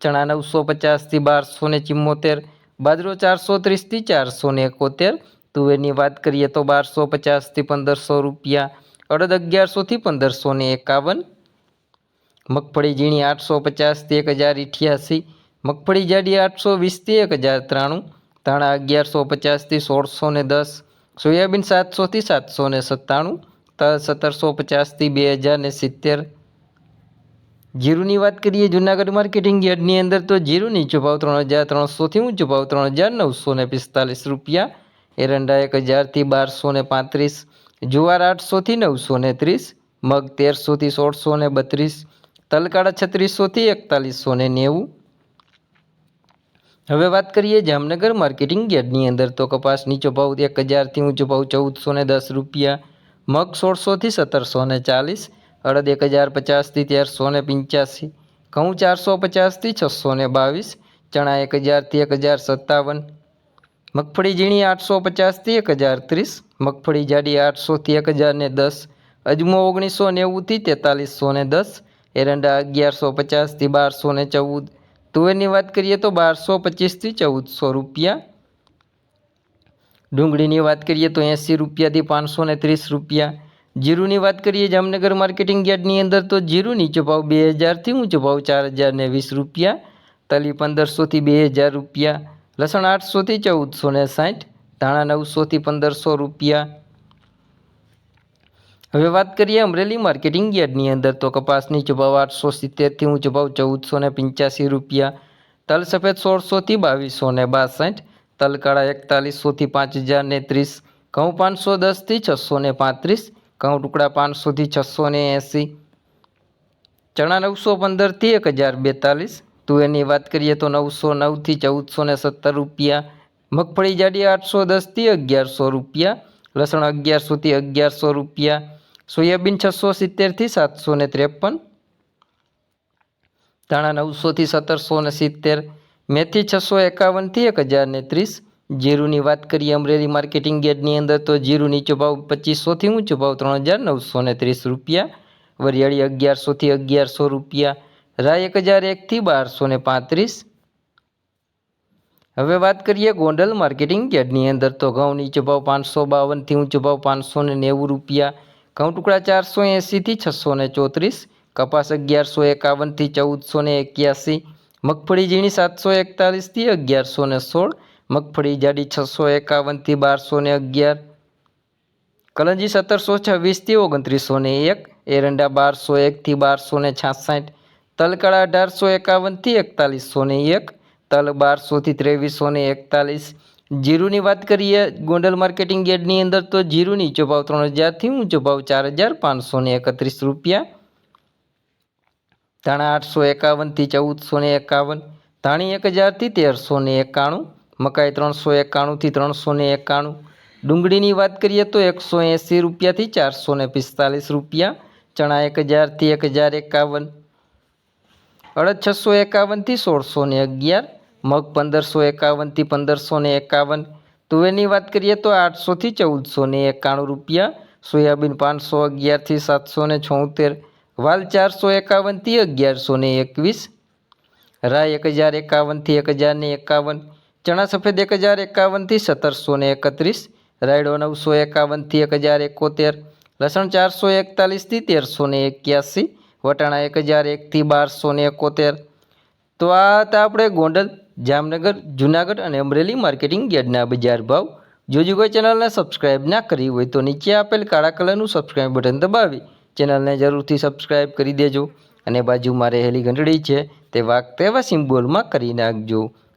ચણા નવસો પચાસથી બારસો ને ચિમ્મોતેર, બાજરો ચારસો ત્રીસથી ચારસો ને એકોતેર, તુવેરની વાત કરીએ તો બારસો પચાસથી પંદરસો રૂપિયા, અડદ અગિયારસોથી પંદરસો ને એકાવન, મગફળી ઝીણી આઠસો પચાસથી એક હજાર અઠ્યાસી મગફળી જાડી આઠસો વીસથી એક હજાર ત્રાણું, ધાણા અગિયારસો પચાસથી સોળસો ને દસ, સોયાબીન સાતસોથી સાતસો ને સત્તાણું, તલ સત્તરસો પચાસથી બે હજાર ને સિત્તેર જીરુની વાત કરીએ, જૂનાગઢ માર્કેટિંગ યાર્ડની અંદર તો જીરું નીચો ભાવ ત્રણ હજાર ત્રણસોથી ઊંચો ભાવ ત્રણ હજાર નવસો ને પિસ્તાલીસ રૂપિયા. એરંડા એક હજારથી બારસો ને પાંત્રીસ, જુવાર આઠસોથી નવસો ને ત્રીસ, મગ તેરસોથી સોળસો ને બત્રીસ તલકાળા છત્રીસોથી એકતાલીસો ને નેવું. હવે વાત કરીએ જામનગર માર્કેટિંગ યાર્ડની અંદર તો કપાસ નીચો ભાવ એક હજારથી ઊંચો ભાવ ચૌદસો ને દસ રૂપિયા, મગ સોળસોથી સત્તરસો ને ચાલીસ અડદ એક હજાર પચાસથી તેરસો ને પંચ્યાસી, ઘઉં ચારસો પચાસથી છસો ને બાવીસ, ચણા એક હજારથી એક હજાર સત્તાવન, મગફળી ઝીણી આઠસો પચાસથી એક હજાર ત્રીસ, મગફળી જાડી આઠસોથી એક હજાર ને દસ, અજમો ઓગણીસો નેવુંથી તેતાલીસો ને દસ, એરંડા અગિયારસો પચાસથી બારસો ને ચૌદ, તુવેરની વાત કરીએ તો બારસો પચીસથી ચૌદસો રૂપિયા, ડુંગળીની વાત કરીએ તો એંસી રૂપિયાથી પાંચસો ત્રીસ રૂપિયા જીરુની વાત કરીએ જામનગર માર્કેટિંગ યાર્ડની અંદર, તો જીરું નીચો ભાવ બે હજારથી ઊંચો ભાવ ચાર હજાર ને વીસ રૂપિયા, તલી પંદરસોથી બે હજાર રૂપિયા, લસણ આઠસોથી ચૌદસો ને સાઠ, ધાણા નવસોથી પંદરસો રૂપિયા. હવે વાત કરીએ અમરેલી માર્કેટિંગ યાર્ડની અંદર, તો કપાસની ચભાવ આઠસો સિત્તેરથી ઊંચો ભાવ ચૌદસો ને પંચ્યાસી રૂપિયા, તલ સફેદ સોળસોથી બાવીસો ને બાસઠ તલકાળા એકતાલીસોથી પાંચ હજાર ને ત્રીસ, ઘઉં પાંચસો દસથી છસો ને પાંત્રીસ ઘઉં ટુકડા પાંચસોથી છસો ને એંસી. ચણા નવસો પંદરથી એક હજાર બેતાલીસ. તુવેરની વાત કરીએ તો નવસો નવથી ચૌદસો ને સત્તર રૂપિયા. મગફળી જાડી આઠસો દસથી અગિયારસો રૂપિયા. લસણ અગિયારસોથી અગિયારસો રૂપિયા. સોયાબીન છસો સિત્તેરથી સાતસો ને ત્રેપન. ધાણા નવસોથી સત્તરસો ને સિત્તેર. મેથી છસો એકાવનથી એક હજાર ને ત્રીસ. જીરુની વાત કરીએ, અમરેલી માર્કેટિંગ યાર્ડની અંદર તો જીરું નીચો ભાવ પચીસોથી ઊંચો ભાવ ત્રણ હજાર નવસો ને ત્રીસ રૂપિયા, વરિયાળી અગિયારસોથી અગિયારસો રૂપિયા, રાય એક હજાર એકથી બારસો ને પાંત્રીસ. હવે વાત કરીએ ગોંડલ માર્કેટિંગ યાર્ડની અંદર તો ઘઉં નીચો ભાવ પાંચસો બાવનથી ઊંચો ભાવ પાંચસો નેવું રૂપિયા, ઘઉં ટુકડા ચારસો એંસીથી છસો ચોત્રીસ કપાસ અગિયારસો એકાવનથી ચૌદસો ને એક્યાસી, મગફળી ઝીણી સાતસો એકતાલીસથી અગિયારસો ને સોળ મગફળી જાડી છસો એકાવનથી બારસો ને અગિયાર, કલંજી સત્તરસો છવ્વીસથી ઓગણત્રીસો ને એક, એરંડા બારસો એકથી બારસો ને છાસઠ તલકડા અઢારસો એકાવનથી એકતાલીસો ને એક, તલ બારસોથી ત્રેવીસો ને એકતાલીસ. જીરુની વાત કરીએ, ગોંડલ માર્કેટિંગ યાર્ડની અંદર તો જીરું નીચો ભાવ ત્રણ હજારથી ઊંચો ભાવ ચાર હજાર પાંચસો ને એકત્રીસ રૂપિયા. ધાણા આઠસો એકાવનથી ચૌદસો ને એકાવન, ધાણી એક હજારથી તેરસો ને એકાણું મકાઈ ત્રણસો એકાણુંથી ત્રણસો ને એકાણું. ડુંગળીની વાત કરીએ તો એકસો એંસી રૂપિયાથી ચારસો ને પિસ્તાલીસ રૂપિયા, ચણા એક હજારથી એક હજાર એકાવન. અડદ છસો એકાવનથી સોળસો ને અગિયાર, મગ પંદરસો એકાવનથી પંદરસો ને એકાવન. તુવેરની વાત કરીએ તો આઠસોથી ચૌદસો ને એકાણું રૂપિયા, સોયાબીન પાંચસો અગિયારથી સાતસો ને છોતેર, વાલ ચારસો એકાવનથી અગિયારસો ને એકવીસ રાય એક હજાર એકાવનથી એક હજાર ને એકાવન ચણા સફેદ એક હજાર એકાવનથી સત્તરસો ને એકત્રીસ, રાયડો નવસો એકાવનથી એક હજાર એકોતેર, લસણ ચારસો એકતાલીસથી તેરસો ને એક્યાસી, વટાણા એક હજાર એકથી બારસો ને એકોતેર. તો આ હતા આપણે ગોંડલ, જામનગર, જૂનાગઢ અને અમરેલી માર્કેટિંગ યાર્ડના બજાર ભાવ. જો જો કોઈ ચેનલને સબસ્ક્રાઇબ ના કરી હોય તો નીચે આપેલ કાળા કલરનું સબસ્ક્રાઇબ બટન દબાવી ચેનલને જરૂરથી સબસ્ક્રાઇબ કરી દેજો. અને બાજુમાં રહેલી ઘંટડી છે તે વાગતા એવા સિમ્બોલમાં કરી નાખજો.